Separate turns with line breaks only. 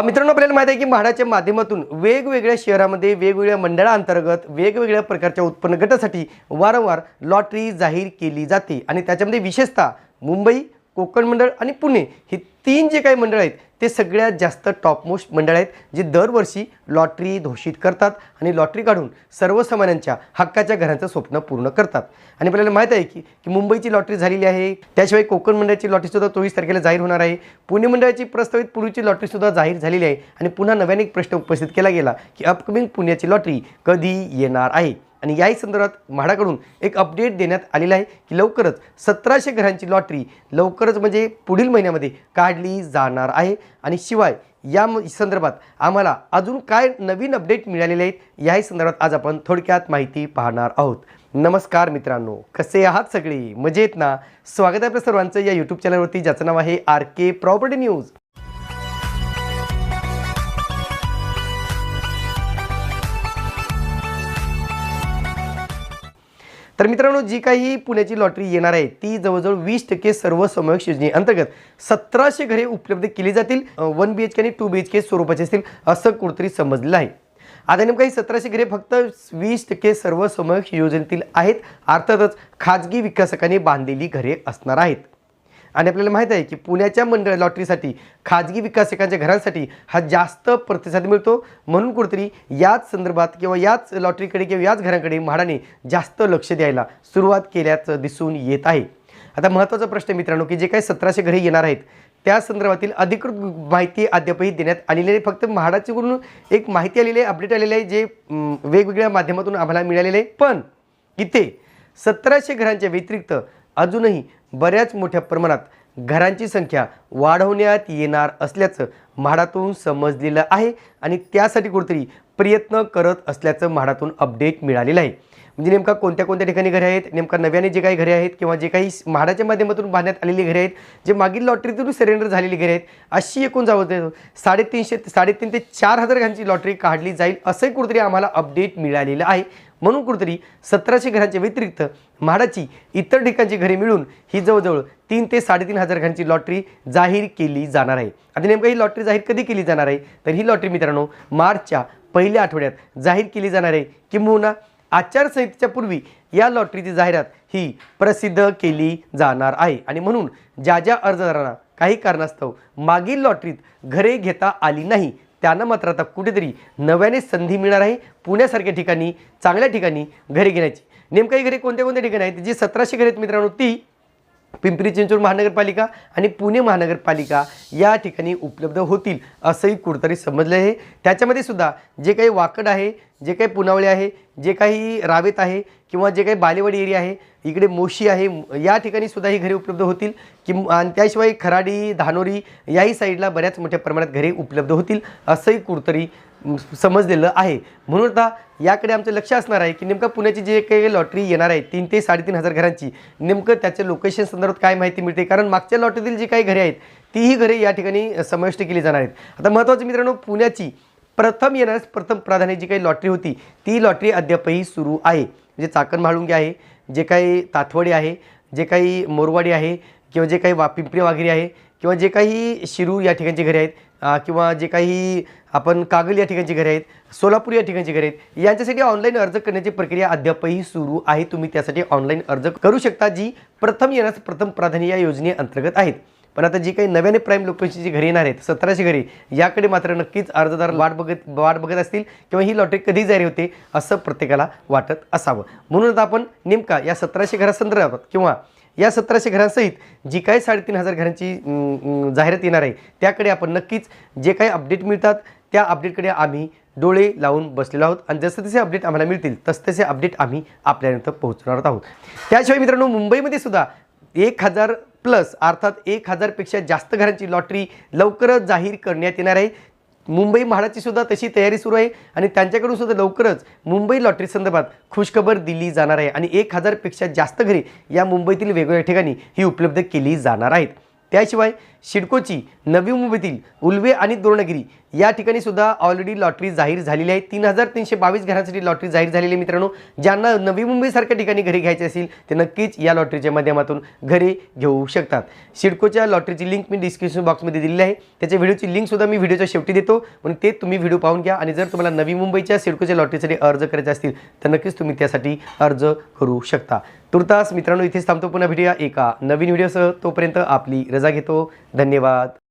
मित्रांनो आपल्याला माहिती आहे की म्हाडाच्या माध्यमातून वेगवेगळ्या शहरामध्ये वेगवेगळ्या मंडळाअंतर्गत वेगवेगळ्या प्रकारच्या उत्पन्न गटासाठी वारंवार लॉटरी जाहीर केली जाते. आणि त्याच्यामध्ये विशेषतः मुंबई कोकण मंडळ आणि पुणे ही तीन जे काही मंडळ आहेत ते सगळ्यात जास्त टॉपमोस्ट मंडळ आहेत जे दरवर्षी लॉटरी घोषित करतात आणि लॉटरी काढून सर्वसामान्यांच्या हक्काच्या घरांचं स्वप्न पूर्ण करतात. आणि आपल्याला माहीत आहे की की मुंबईची लॉटरी झालेली आहे त्याशिवाय कोकण मंडळाची लॉटरीसुद्धा चोवीस तारखेला जाहीर होणार आहे. पुणे मंडळाची प्रस्तावित पूर्वीची लॉटरीसुद्धा जाहीर झालेली आहे आणि पुन्हा नव्याने एक प्रश्न उपस्थित केला गेला की अपकमिंग पुण्याची लॉटरी कधी येणार आहे? आणि याही संदर्भात म्हाडाकडून एक अपडेट देण्यात आलेला आहे की लवकरच सतराशे घरांची लॉटरी लवकरच म्हणजे पुढील महिन्यामध्ये काढली जाणार आहे. आणि शिवाय या म- संदर्भात आम्हाला अजून काय नवीन अपडेट मिळालेले आहेत याही संदर्भात आज आपण थोडक्यात माहिती पाहणार आहोत. नमस्कार मित्रांनो कसे आहात सगळे? मजेत ना? स्वागत आहे आपल्या सर्वांचं या यूट्यूब चॅनलवरती ज्याचं नाव आहे आर के प्रॉपर्टी न्यूज. तर मित्रांनो जी काही पुण्याची लॉटरी येणार आहे ती जवळजवळ वीस टक्के सर्व समयक योजनेअंतर्गत सतराशे घरे उपलब्ध केली जातील. वन बी एच के आणि टू बी एच के स्वरूपाचे असतील असं कुठेतरी समजलेलं आहे. आता नेमकं ही सतराशे घरे फक्त वीस टक्के सर्व समयक योजनेतील आहेत. अर्थातच खाजगी विकासकांनी बांधलेली घरे असणार आहेत. आणि आपल्याला माहीत आहे की पुण्याच्या मंडळ लॉटरीसाठी खाजगी विकासकांच्या घरांसाठी हा जास्त प्रतिसाद मिळतो. म्हणून कुठेतरी याच संदर्भात किंवा याच लॉटरीकडे किंवा याच घरांकडे म्हाडाने जास्त लक्ष द्यायला सुरुवात केल्याचं दिसून येत आहे. आता महत्त्वाचा प्रश्न मित्रांनो की जे काही सतराशे घरे येणार आहेत त्या संदर्भातील अधिकृत माहिती अद्यापही देण्यात आलेली आहे फक्त म्हाडाच्याकडून एक माहिती आलेली आहे अपडेट आलेली आहे जे वेगवेगळ्या माध्यमातून आम्हाला मिळालेले आहे. पण इथे सतराशे घरांच्या व्यतिरिक्त अजूनही बऱ्याच मोठ्या प्रमाणात घरांची संख्या वाढवण्यात येणार असल्याचं म्हाडातून समजलेलं आहे आणि त्यासाठी कुठेतरी प्रयत्न करत असल्याचं म्हाडातून अपडेट मिळालेलं आहे. म्हणजे नेमका कोणत्या कोणत्या ठिकाणी घरे आहेत नेमका नव्याने जे काही घरे आहेत किंवा जे काही म्हाडाच्या माध्यमातून बांधण्यात आलेली घरे आहेत जे मागील लॉटरीतून सरेंडर झालेली घरे आहेत अशी एकूण जावं साडेतीनशे साडेतीन ते चार हजार घरांची लॉटरी काढली जाईल असंही कुठेतरी आम्हाला अपडेट मिळालेलं आहे. म्हणून कुठेतरी सतराशे घरांच्या व्यतिरिक्त म्हाडाची इतर ठिकाणची घरे मिळून ही जवळजवळ तीन ते साडेतीन हजार घरांची लॉटरी जाहीर केली जाणार आहे. आता नेमकं ही लॉटरी जाहीर कधी केली जाणार आहे? तर ही लॉटरी मित्रांनो मार्चच्या पहिल्या आठवड्यात जाहीर केली जाणार आहे. किंबहुना आचारसंहितेच्या पूर्वी या लॉटरीची जाहिरात ही प्रसिद्ध केली जाणार आहे. आणि म्हणून ज्या ज्या अर्जदारांना काही कारणास्तव मागील लॉटरीत घरे घेता आली नाही त्यांना मात्र आता कुठेतरी नव्याने संधी मिळणार आहे. पुण्यासारख्या ठिकाणी चांगल्या ठिकाणी घरे घेण्याची. नेमकाही घरे कोणत्या कोणत्या ठिकाणी आहेत? जी सतराशे घरे आहेत मित्रांनो ती पिंपरी चिंचवड महानगरपालिका आणि पुणे महानगरपालिका या ठिकाणी उपलब्ध होतील असंही कुठतरी समजलं आहे. त्याच्यामध्ये सुद्धा जे काही वाकड आहे जे काही पुनावळे आहे जे काही रावेत आहे किंवा जे काही बालेवाडी एरिया आहे इकडे मोशी आहे या ठिकाणी सुद्धा ही घरे उपलब्ध होतील. कि आणि त्याशिवाय खराडी धानोरी याही साईडला बऱ्याच मोठ्या प्रमाणात घरे उपलब्ध होतील असंही कुठतरी समजलेलं आहे. म्हणून आता याकडे आमचं लक्ष असणार आहे की नेमकं पुण्याची जे काही लॉटरी येणार आहे तीन ते साडेतीन हजार घरांची नेमकं त्याच्या लोकेशन संदर्भात काय माहिती मिळते? कारण मागच्या लॉटरीतील जी काही घरे आहेत तीही घरे या ठिकाणी समाविष्ट केली जाणार आहेत. आता महत्त्वाचं मित्रांनो पुण्याची प्रथम येणाऱ्यास प्रथम प्राधान्य जी काही लॉटरी होती ती लॉटरी अद्यापही सुरू आहे. म्हणजे चाकण म्हाळुंगे आहे जे काही ताथवडे आहे जे काही मोरवाडी आहे किंवा जे काही वा पिंपरी आहे किंवा जे काही शिरूर या ठिकाणची घरे आहेत किंवा जे काही आपण कागल या ठिकाणची घरे आहेत सोलापूर या ठिकाणची घरे आहेत यांच्यासाठी ऑनलाईन अर्ज करण्याची प्रक्रिया अद्यापही सुरू आहे. तुम्ही त्यासाठी ऑनलाईन अर्ज करू शकता जी प्रथम येण्यास प्रथम प्राधान्य या योजनेअंतर्गत आहेत. पण आता जी काही नव्याने प्राईम लोकेशनची जी घरे येणार आहेत सतराशे घरे याकडे मात्र नक्कीच अर्जदार वाट बघत वाट बघत असतील किंवा ही लॉटरी कधी जारी होते असं प्रत्येकाला वाटत असावं. म्हणून आता आपण नेमका या सतराशे घरासंदर्भात किंवा या सतराशे घरांसहित जी काही साडेतीन हजार घरांची जाहिरात येणार आहे त्याकडे आपण नक्कीच जे काही अपडेट मिळतात त्या अपडेटकडे आम्ही डोळे लावून बसलेलो आहोत. आणि जसं तसे अपडेट आम्हाला मिळतील तसं तसे अपडेट आम्ही आपल्यानंतर पोहोचणार आहोत. त्याशिवाय मित्रांनो मुंबईमध्ये सुद्धा एक हजार प्लस अर्थात एक हजारपेक्षा जास्त घरांची लॉटरी लवकरच जाहीर करण्यात येणार आहे. मुंबई म्हाडाची सुद्धा तशी तयारी सुरू आहे आणि त्यांच्याकडून सुद्धा लवकरच मुंबई लॉटरी संदर्भात खुशखबर दिली जाणार आहे आणि एक हजारपेक्षा जास्त घरी या मुंबईतील वेगवेगळ्या ठिकाणी ही उपलब्ध केली जाणार आहेत. त्याशिवाय शिडकोची नवी मुंबईतील उल्वे आणि द्रोणगिरी या ठिकाणी सुद्धा ऑलरेडी लॉटरी जाहीर झालेली आहे. तीन हजार तीनशे बावीस घरांसाठी लॉटरी जाहीर झालेली आहे मित्रांनो. ज्यांना नवी मुंबईसारख्या ठिकाणी घरे घ्यायचे असतील ते नक्कीच या लॉटरीच्या माध्यमातून घरे घेऊ शकतात. शिडकोच्या लॉटरीची लिंक मी डिस्क्रिप्शन बॉक्समध्ये दिलेली आहे. त्याच्या व्हिडिओची लिंक सुद्धा मी व्हिडिओच्या शेवटी देतो. पण ते तुम्ही व्हिडिओ पाहून घ्या आणि जर तुम्हाला नवी मुंबईच्या सिडकोच्या लॉटरीसाठी अर्ज करायचे असतील तर नक्कीच तुम्ही त्यासाठी अर्ज करू शकता. तुर्तास मित्रांनो इथेच थांबतो पुन्हा भेटूया एका नवीन व्हिडिओसह तोपर्यंत आपली रजा घेतो. धन्यवाद.